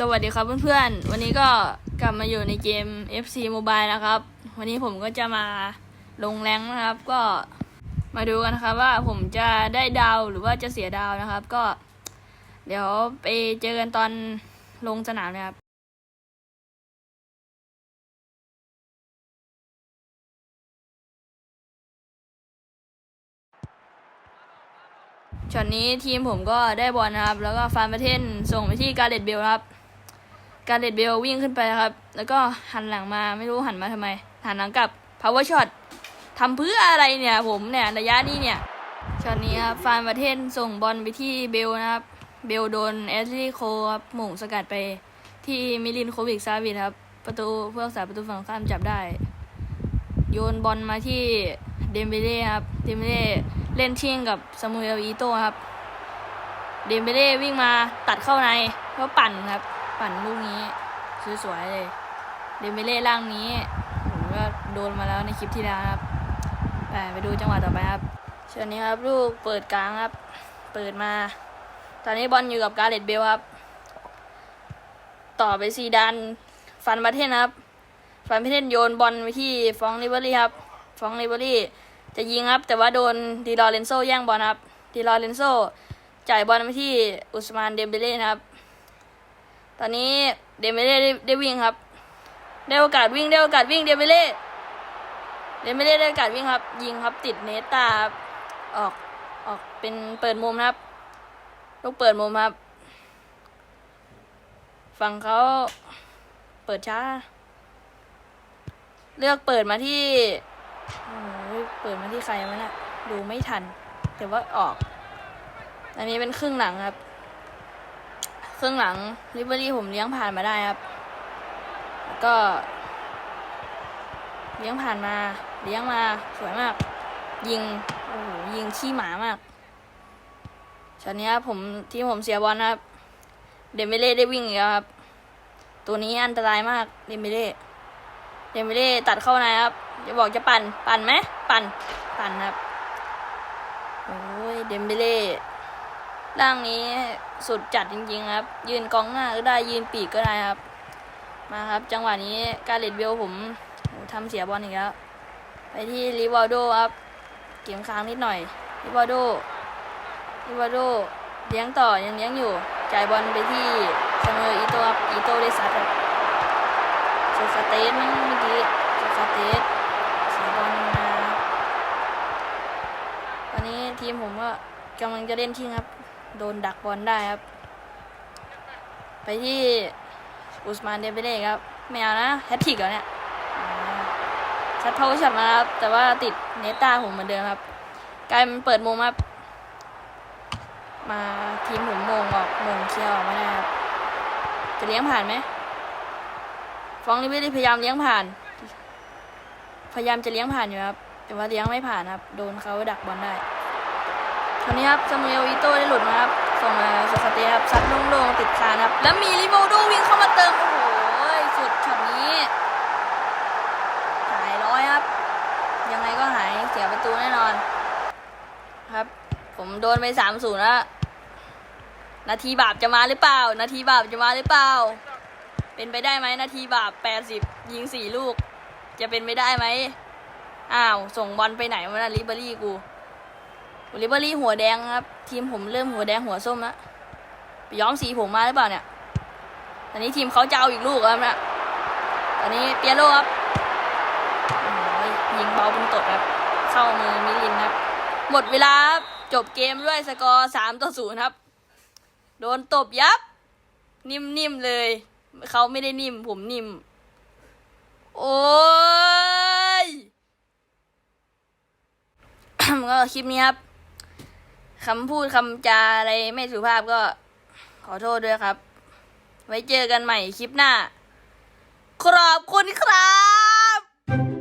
สวัสดีครับเพื่อนๆ วันนี้ก็กลับมาอยู่ในเกม FC Mobile นะครับ วันนี้ผมก็จะมาลงแรงนะครับ ก็มาดูกันนะครับว่าผมจะได้ดาวหรือว่าจะเสียดาวนะครับ ก็ เดี๋ยวไปเจอกันตอนลงสนามนะครับช็อตนี้ทีมผมก็ได้บอลนะครับ แล้วก็ฟานประเทนส่งไปที่กาเลตเบลครับ การเลตเบลวิ่งขึ้นไปครับ แล้วก็หันหลังมาไม่รู้หันมาทำไม หันหลังกลับ power shot ทำเพื่ออะไรเนี่ยผมเนี่ยระยะนี้เนี่ยช็อตนี้ครับฟานประเทนส่งบอลไปที่เบลนะครับ เบลโดนแอสลีโคครับหม่งสกัดไปที่มิลินโควิกซาวิดครับ ประตูเพื่อรักษาประตูฝั่งข้ามจับได้ โยนบอลมาที่เดมเบเล่ครับ เดมเบเล่เล่นชิงกับซามูเอลอีโต้ครับ เดมเบเล่วิ่งมาตัดเข้าในเพื่อปั่นครับ ปั่นลูกนี้สวยๆเลยเดมเบเล่ล่างนี้ผมก็โดนมาแล้วในคลิปที่แล้วครับไปไปดูจังหวะต่อไปครับเชิญนี้ครับลูกเปิดกลางครับ เปิดมา ตอนนี้บอลอยู่กับกาเลตเบลครับ ต่อไปซีดานฟันประเทศครับ ฟันประเทศโยนบอลไปที่ฟองลิเบอรี่ครับฟองลิเบอรี่จะยิงครับ แต่ว่าโดนดีลอเรนโซแย่งบอลครับดีลอเรนโซจ่ายบอลไปที่อุสมานเดมเบเล่นะครับ ตอนนี้เดมเบเล่ได้ได้วิ่งครับ ได้โอกาสวิ่งได้โอกาสวิ่งเดมเบเล่เดมเบเล่ได้โอกาสวิ่งครับ ยิงครับติดเนตตาครับออกออกเป็นเปิดมุมนะครับลูกเปิดมุมครับ ฝั่งเขาเปิดช้า เลือกเปิดมาที่โอ้โหเปิดมาที่ใครวะเนี่ยดูไม่ทัน แต่ว่าออก อันนี้เป็นครึ่งหลังครับ ครึ่งหลังลิเบอรี่ผมเลี้ยงผ่านมาได้ครับ ก็ เลี้ยงผ่านมา เลี้ยงมาสวยมาก ยิงโอ้โหยิงขี้หมามากช็อตนี้ครับผมที่ผมเสียบอลนะครับ เดมเบเล่ได้วิ่งอีกครับ ตัวนี้อันตรายมากเดมเบเล่เดมเบเล่ตัดเข้าในครับจะบอกจะปั่น ปั่นไหมปั่น ปั่นครับ โอ้ยเดมเบเล่ ร่างนี้สุดจัดจริง ๆ ครับ ยืนกองหน้าก็ได้ยืนปีกก็ได้ครับ มาครับ จังหวะนี้การเลดเบลผมทำเสียบอลอีกแล้ว ไปที่ริวาโดครับ เกมค้างนิดหน่อยริวาโดริวาโดเลี้ยงต่อยังเลี้ยงอยู่ จ่ายบอลไปที่เสมออีโต้ครับอีโต้ได้ซัดครับโซคาเตสมั้งเมื่อกี้โซคาเตสเสียบอลมาตอนนี้ทีมผมก็กำลังจะเล่นทิ้งครับ โดนดักบอลได้ครับ ไปที่อุสมานเดเบเล่ครับไม่เอานะแฮตทริกเหรอเนี่ยชัดพาวเวอร์ช็อตมาครับ แต่ว่าติดเนต้าผมเหมือนเดิมครับกลายเป็นเปิดมุมครับ มาทีมผมโมงออกมงเคียร์ออกม่ได้ครับจะเลี้ยงผ่านไหมฟองนี่ไม่ได้พยายามเลี้ยงผ่าน พยายามจะเลี้ยงผ่านอยู่ครับ แต่ว่าเลี้ยงไม่ผ่านครับ โดนเขาดักบอลได้ ตอนนี้ครับซามูเอลอีโต้ได้หลุดมาครับ ส่งมาโซคาเตสครับซัดลงๆติดคานครับ แล้วมีริโมโดวิ่งเข้ามาเติม โอ้โหสุดช็อตนี้หายร้อยครับ ยังไงก็หายเสียประตูแน่นอน ครับ ผมโดนไปสามศูนย์แล้วนาทีบาปจะมาหรือเปล่า นาทีบาปจะมาหรือเปล่า เป็นไปได้ไหมนาทีบาปแปดสิบยิงสี่ลูก จะเป็นไปได้ไหมอ้าว ส่งบอลไปไหนวะนะลิเบอรี่กู ลิเบอรี่หัวแดงครับ ทีมผมเริ่มหัวแดงหัวส้มแล้วไปย้อมสีผมมาหรือเปล่าเนี่ย ตอนนี้ทีมเขาจะเอาอีกลูกแล้วนะตอนนี้เปียโรครับยิงเบาเป็นตดครับ เข้ามือมิลินครับ หมดเวลาครับจบเกมด้วยสกอร์สามต่อศูนย์ครับ โดนตบยับ นิ่มๆเลย เขาไม่ได้นิ่ม ผมนิ่ม โอ้ยก็คลิปนี้ครับ คำพูดคำจาอะไรไม่สุภาพก็ขอโทษด้วยครับ ไว้เจอกันใหม่คลิปหน้า ขอบคุณครับ